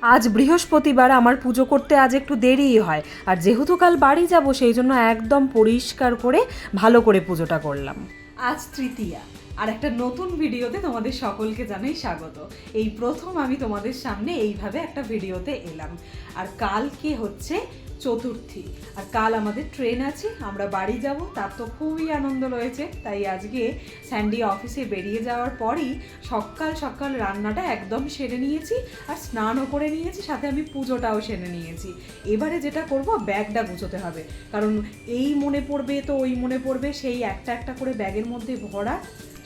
আজ বৃহস্পতিবার আমার পুজো করতে আজ একটু দেরিই হয়। আর যেহেতু কাল বাড়ি যাব, সেই জন্য একদম পরিষ্কার করে ভালো করে পুজোটা করলাম। আজ তৃতীয়া। আর একটা নতুন ভিডিওতে তোমাদের সকলকে জানাই স্বাগত। এই প্রথম আমি তোমাদের সামনে এইভাবে একটা ভিডিওতে এলাম। আর কালকে হচ্ছে চতুর্থী। আর কাল আমাদের ট্রেন আছে, আমরা বাড়ি যাব, তার তো খুবই আনন্দ রয়েছে। তাই আজকে স্যান্ডি অফিসে বেরিয়ে যাওয়ার পরই সকাল সকাল রান্নাটা একদম সেরে নিয়েছি, আর স্নানও করে নিয়েছি, সাথে আমি পুজোটাও সেরে নিয়েছি। এবারে যেটা করব, ব্যাগটা গুছোতে হবে। কারণ এই মনে পড়বে তো ওই মনে পড়বে, সেই একটা একটা করে ব্যাগের মধ্যে ভরা,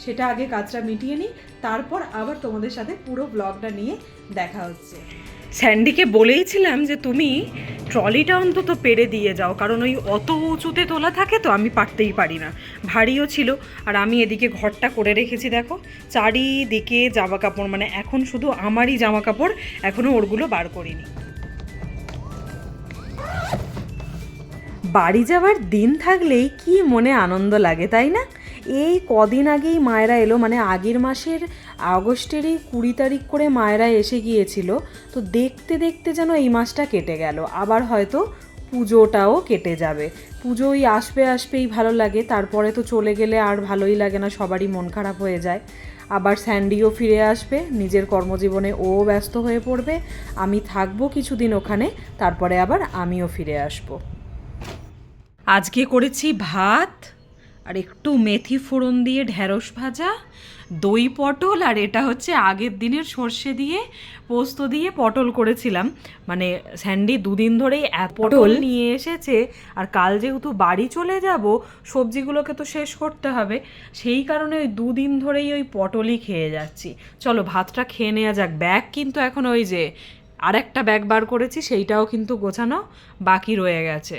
সেটা আগে কাজটা মিটিয়ে নিই, তারপর আবার তোমাদের সাথে পুরো ব্লগটা নিয়ে দেখা হচ্ছে। স্যান্ডিকে বলেইছিলাম যে তুমি ট্রলিটা অন্তত পেরে দিয়ে যাও, কারণ ওই অত উঁচুতে তোলা থাকে তো আমি পারতেই পারি না। ভারীও ছিল, আর আমি এদিকে ঘরটা করে রেখেছি, দেখো। চারিদিকে জামা কাপড় মানে এখন শুধু আমারই জামা কাপড় এখনও ওরগুলো বার করিনি। বাড়ি যাওয়ার দিন থাকলেই কি মনে আনন্দ লাগে, তাই না? এই কদিন আগেই মায়েরা এলো মানে আগের মাসের আগস্টেরই কুড়ি তারিখ করে মায়েরা এসে গিয়েছিল, তো দেখতে দেখতে যেন এই মাসটা কেটে গেল। আবার হয়তো পুজোটাও কেটে যাবে। পুজোই আসবে আসবেই ভালো লাগে, তারপরে তো চলে গেলে আর ভালোই লাগে না, সবারই মন খারাপ হয়ে যায়। আবার স্যান্ডিও ফিরে আসবে, নিজের কর্মজীবনে ও ব্যস্ত হয়ে পড়বে, আমি থাকব কিছুদিন ওখানে, তারপরে আবার আমিও ফিরে আসব। আজকে করেছি ভাত আর একটু মেথি ফোড়ন দিয়ে ঢ্যাঁড়স ভাজা দই পটল আর এটা হচ্ছে আগের দিনের সর্ষে দিয়ে পোস্ত দিয়ে পটল করেছিলাম। মানে স্যান্ডি দুদিন ধরেই পটল নিয়ে এসেছে আর কাল যেহেতু বাড়ি চলে যাব সবজিগুলোকে তো শেষ করতে হবে সেই কারণে ওই দুদিন ধরেই ওই পটলই খেয়ে যাচ্ছি। চলো ভাতটা খেয়ে নেওয়া যাক। ব্যাগ কিন্তু এখন ওই যে আরেকটা ব্যাগ বার করেছি সেইটাও কিন্তু গোছানো বাকি রয়ে গেছে।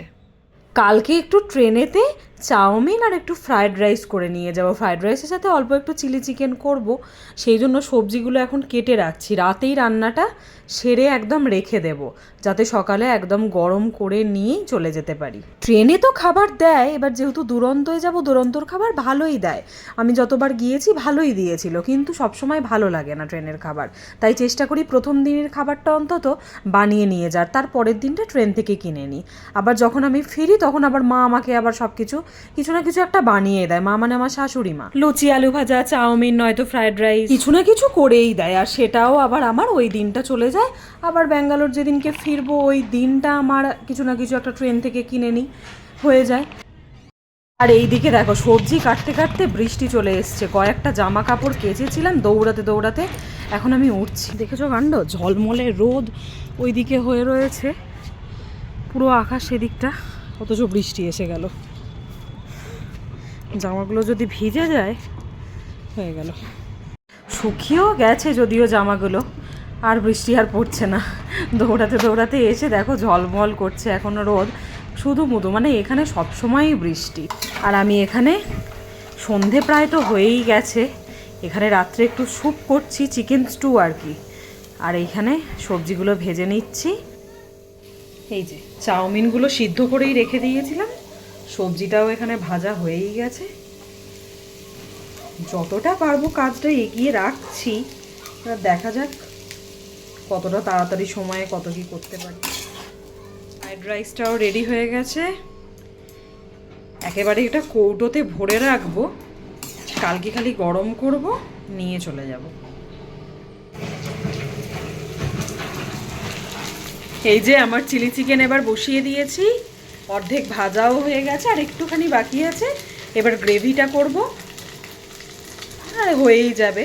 কালকে একটু ট্রেনেতে চাউমিন আর একটু ফ্রায়েড রাইস করে নিয়ে যাব। ফ্রায়েড রাইসের সাথে অল্প একটু চিলি চিকেন করব। সেই জন্য সবজিগুলো এখন কেটে রাখছি। রাতেই রান্নাটা সেরে একদম রেখে দেব। যাতে সকালে একদম গরম করে নিয়েই চলে যেতে পারি। ট্রেনে তো খাবার দেয়, এবার যেহেতু দুরন্তয় যাব, দুরন্তর খাবার ভালোই দেয়। আমি যতবার গিয়েছি, ভালোই দিয়েছিল। কিন্তু সবসময় ভালো লাগে না ট্রেনের খাবার। তাই চেষ্টা করি প্রথম দিনের খাবারটা অন্তত বানিয়ে নিয়ে যার তার পরের দিনটা ট্রেন থেকে কিনে নিই। আবার যখন আমি ফিরি, তখন আবার মা আমাকে আবার সব কিছু কিছু না কিছু একটা বানিয়ে দেয় মা মানে আমার শাশুড়ি মা। লুচি আলু ভাজা চাউমিন নয়তো ফ্রাইড রাইস। কিছু না কিছু করেই দেয় আর সেটাও আবার আমার ওই দিনটা চলে যায়। আবার ব্যাঙ্গালোর যেদিনকে ফিরবো ওই দিনটা আমার কিছু না কিছু একটা ট্রেন থেকে কিনে নিই হয়ে যায়। আর এইদিকে দেখো সবজি কাটতে কাটতে বৃষ্টি চলে এসছে। কয়েকটা জামা কাপড় কেচেছিলাম দৌড়াতে দৌড়াতে এখন আমি উঠছি। দেখেছ কাণ্ড? ঝলমলে রোদ ওইদিকে হয়ে রয়েছে। পুরো আকাশ সেদিকটা অথচ বৃষ্টি এসে গেল। জামাগুলো যদি ভিজে যায়, হয়ে গেল। শুকিয়েও গেছে যদিও জামাগুলো, আর বৃষ্টি আর পড়ছে না। দৌড়াতে দৌড়াতে এসে দেখো ঝলমল করছে এখনও রোদ। শুধু মুধু মানে এখানে সবসময়ই বৃষ্টি। আর আমি এখানে, সন্ধে প্রায় তো হয়েই গেছে। এখানে রাত্রে একটু স্যুপ করছি, চিকেন স্টু আর কি। আর এইখানে সবজিগুলো ভেজে নিচ্ছি। এই যে, চাউমিনগুলো সিদ্ধ করেই রেখে দিয়েছিলাম। সবজিটাও এখানে ভাজা হয়েই গেছে। যতটা পারব কাজটা এগিয়ে রাখছি। দেখা যাক কতটা তাড়াতাড়ি সময়ে কত কি করতে পারি। ফ্রাইড রাইসটাও রেডি হয়ে গেছে। একেবারে এটা কৌটোতে ভরে রাখব। কালকে খালি গরম করব, নিয়ে চলে যাব। এই যে আমার চিলি চিকেন এবার বসিয়ে দিয়েছি। অর্ধেক ভাজাও হয়ে গেছে, আর একটুখানি বাকি আছে। এবার গ্রেভিটা করব। আর হয়েই যাবে।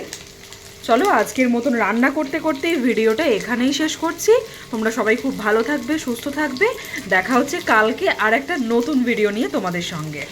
চলো, আজকের মতন রান্না করতে করতে ভিডিওটা এখানেই শেষ করছি। তোমরা সবাই খুব ভালো থাকবে, সুস্থ থাকবে। দেখা হচ্ছে কালকে আর একটা নতুন ভিডিও নিয়ে তোমাদের সঙ্গে।